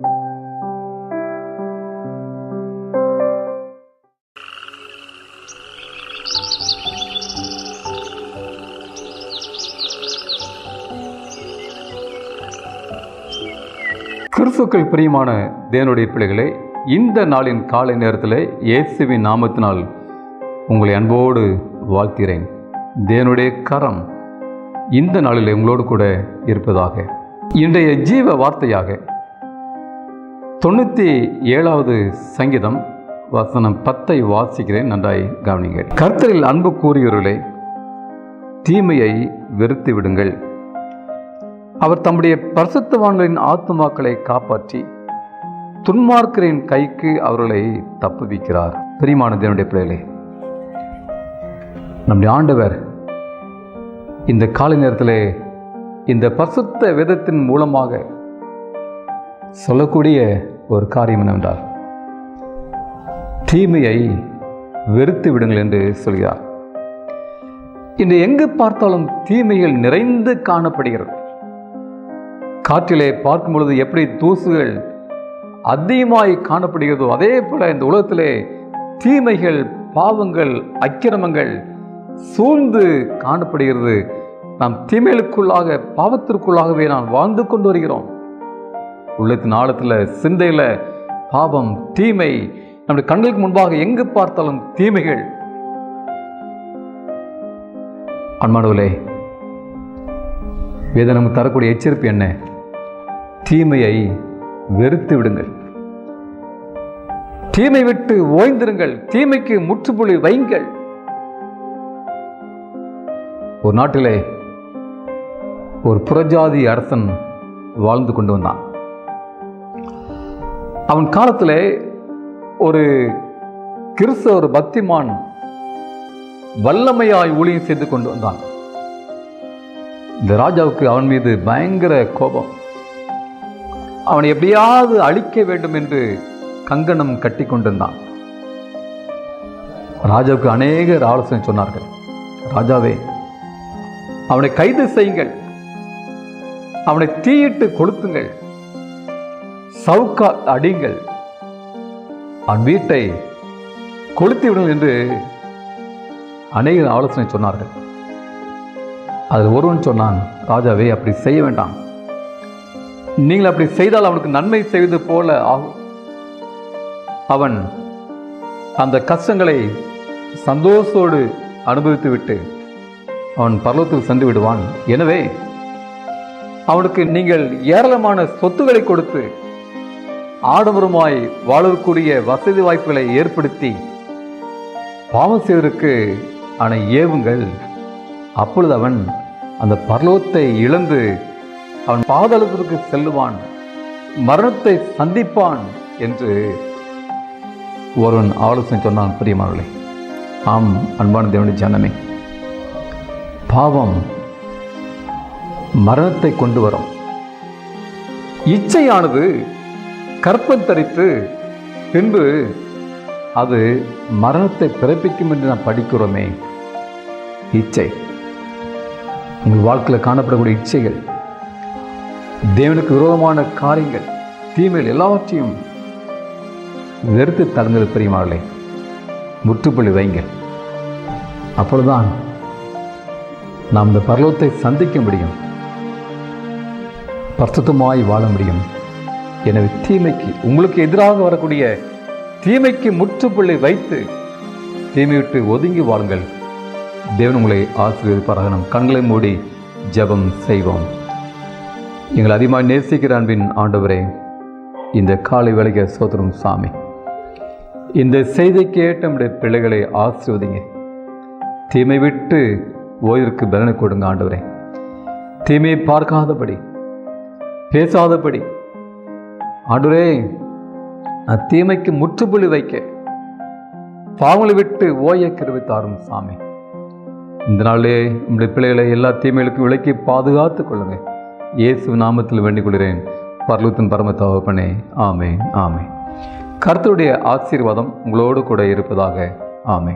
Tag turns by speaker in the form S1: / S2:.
S1: கிறிஸ்துக்கள் பிரியமான தேவனுடைய பிள்ளைகளே இந்த நாளின் காலை நேரத்தில் இயேசுவின் நாமத்தினால் உங்களை அன்போடு வாழ்த்திறேன் தேவனுடைய கரம் இந்த நாளில் உங்களோடு கூட இருப்பதாக. இன்றைய ஜீவ வார்த்தையாக தொண்ணூற்றி ஏழாவது சங்கீதம் வசனம் பத்தை வாசிக்கிறேன் நன்றாய் கவனிங்க கர்த்தரில் அன்பு கூறியவர்களே தீமையை வெறுத்து விடுங்கள். அவர் தம்முடைய பரிசுத்தவான்களின் ஆத்துமாக்களை காப்பாற்றி துன்மார்க்கரின் கைக்கு அவர்களை தப்புவிக்கிறார். பிரியமான தேவனுடைய பிள்ளைகளே நம்முடைய ஆண்டவர் இந்த காலை நேரத்திலே இந்த பரிசுத்த வேதத்தின் மூலமாக சொல்லக்கூடிய ஒரு காரியம் என்னவென்றால் தீமையை வெறுத்து விடுங்கள் என்று சொல்கிறார். இன்று எங்கு பார்த்தாலும் தீமைகள் நிறைந்து காணப்படுகிறது. காற்றிலே பார்க்கும் பொழுது எப்படி தூசுகள் அதிகமாய் காணப்படுகிறதோ அதே போல இந்த உலகத்திலே தீமைகள் பாவங்கள் அக்கிரமங்கள் சூழ்ந்து காணப்படுகிறது. நாம் தீமைகளுக்குள்ளாக பாவத்திற்குள்ளாகவே நாம் வாழ்ந்து கொண்டு வருகிறோம். உள்ளத்தின் ஆழத்தில் சிந்தையில் பாவம் தீமை நம்முடைய கண்களுக்கு முன்பாக எங்கு பார்த்தாலும் தீமைகள். அன்மானவர்களே வேத நமக்கு தரக்கூடிய எச்சரிப்பு என்ன? தீமையை வெறுத்து விடுங்கள். தீமை விட்டு ஓய்ந்திருங்கள். தீமைக்கு முற்றுப்புள்ளி வைங்கள். ஒரு நாட்டிலே ஒரு புறஜாதி அரசன் வாழ்ந்து கொண்டு வந்தான். அவன் காலத்தில் ஒரு கிறிஸ்தவ ஒரு பக்திமான் வல்லமையாய் ஊழியம் செய்து கொண்டு வந்தான். இந்த ராஜாவுக்கு அவன் மீது பயங்கர கோபம். அவனை எப்படியாவது அழிக்க வேண்டும் என்று கங்கணம் கட்டி கொண்டிருந்தான். ராஜாவுக்கு அநேகர் ஆலோசனை சொன்னார்கள். ராஜாவே அவனை கைது செய்யுங்கள். அவனை தீயிட்டு கொளுத்துங்கள். சவுக்கா அடிங்கள். அவன் வீட்டை கொளுத்தி விடுங்கள் என்று அநேக ஆலோசனை சொன்னார்கள். அதில் ஒருவன் சொன்னான் ராஜாவே அப்படி செய்ய வேண்டாம். நீங்கள் அப்படி செய்தால் அவனுக்கு நன்மை செய்வது போல ஆகும். அவன் அந்த கஷ்டங்களை சந்தோஷத்தோடு அனுபவித்து விட்டு அவன் பர்வத்துக்கு சென்று விடுவான். எனவே அவனுக்கு நீங்கள் ஏராளமான சொத்துக்களை கொடுத்து ஆடம்பரமாய் வாழக்கூடிய வசதி வாய்ப்புகளை ஏற்படுத்தி பாவம் செய்வதற்கு அவனை ஏவுங்கள். அப்பொழுது அவன் அந்த பர்லோகத்தை இழந்து அவன் பாதாளத்திற்கு செல்லுவான் மரணத்தை சந்திப்பான் என்று ஒருவன் ஆலோசனை சொன்னான் பிரியமானவர்களே. ஆம் அன்பான தேவனுடைய ஜனமே பாவம் மரணத்தை கொண்டு வரும். இச்சையானது கற்பம் தரித்து பின்பு அது மரணத்தை பிறப்பிக்கும் என்று நாம் படிக்கிறோமே. இச்சை. உங்கள் வாழ்க்கையில் காணப்படக்கூடிய இச்சைகள் தேவனுக்கு விரோதமான காரியங்கள் தீமைகள் எல்லாவற்றையும் வெறுத்து தளங்கள் பெரியமார்களே முற்றுப்புள்ளி வைங்கள் அப்பொழுதுதான் நாம் இந்த பர்வத்தை சந்திக்க முடியும். பரிசுத்தமாய் வாழ முடியும். எனவே தீமைக்கு உங்களுக்கு எதிராக வரக்கூடிய தீமைக்கு முற்றுப்புள்ளி வைத்து தீமை விட்டு ஒதுங்கி வாழுங்கள் தேவன் உங்களை ஆசீர்வதிப்பாராக. நம் கண்களை மூடி ஜெபம் செய்வோம். எங்களை அதிகமாக நேசிக்கிற அன்பின் ஆண்டவரே இந்த காலை வேலைக்கு சோதரும் சாமி இந்த செய்தி கேட்ட நம்முடைய பிள்ளைகளை ஆசீர்வதிங்க. தீமை விட்டு ஓய்விற்கு பலனை கொடுங்க ஆண்டவரே. தீமையை பார்க்காதபடி பேசாதபடி ஆண்டவரே தீமைக்கு முற்றுப்புள்ளி வைக்க பாவங்களை விட்டு ஓய கிருவி தாரும் சாமி. இந்த நாளே நம்முடைய பிள்ளைகளை எல்லா தீமைகளுக்கும் விலக்கி பாதுகாத்து கொள்ளுங்க இயேசு நாமத்தில் வேண்டிக் கொள்கிறேன் பர்லூத்தன் பரமத்தாவப்பனே ஆமே ஆமே கர்த்தருடைய ஆசீர்வாதம் உங்களோடு கூட இருப்பதாக ஆமே